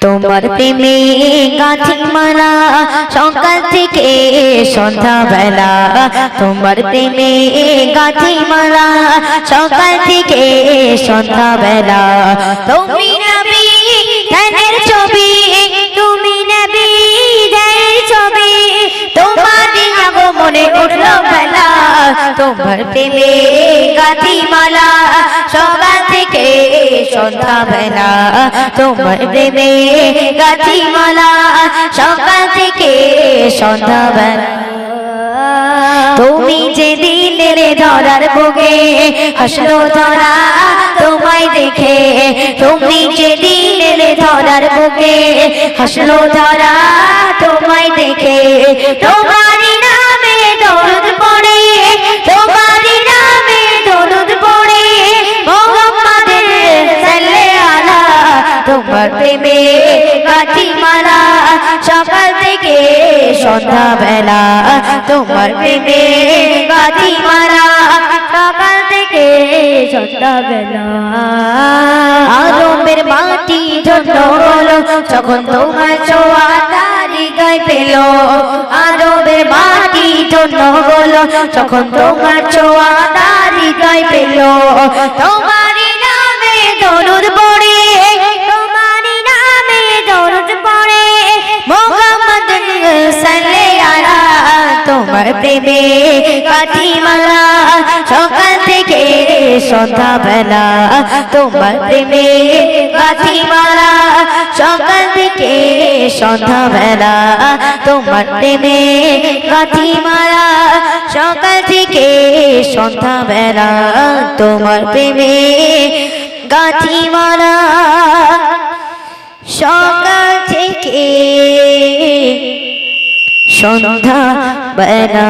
তোমার প্রেমে গাছি মালা সকাল থেকে সন্ধ্যা বেলা তোমার প্রেমে গাছি মালা সকাল থেকে সন্ধ্যা বেলা তুমি নবী ধ্যানের ছবি, তুমি নবী ধ্যানের ছবি। তোমার আগো মনে উঠল বেলা। তোমার প্রেমে গাছি মালা সন্ধ্যা বেলা তোমার প্রেমে গাছি মালা, সকাল থেকে সন্ধ্যা বেলা তুমি যে দিলে ধরার বুকে হাসলো ধরা তোমায় দেখে, তুমি যে দিলে ধরার বুকে হাসলো ধরা তোমায় তোমার প্রেমে কাটি সকাল থেকে সন্ধ্যা বেলা তোমার প্রেমে কাটি সকাল থেকে সন্ধ্যা বেলা মাটি হলো, যখন তোমার ছোঁয়া তারি গায়ে পেল। মাটি হলো, যখন তোমার ছোঁয়া তারি গায়ে পেল। তোমারই নামে দরুদ পড়ে তোমার প্রেমে কাটিমালা সকাল থেকে সন্ধ্যা বেলা তোমার প্রেমে কাটিমালা সকাল থেকে সন্ধ্যা বেলা তোমার প্রেমে কাটিমালা সকাল থেকে সন্ধ্যা বেলা তোমার প্রেমে গাছিমালা সকাল থেকে সন্ধ্যা বেলা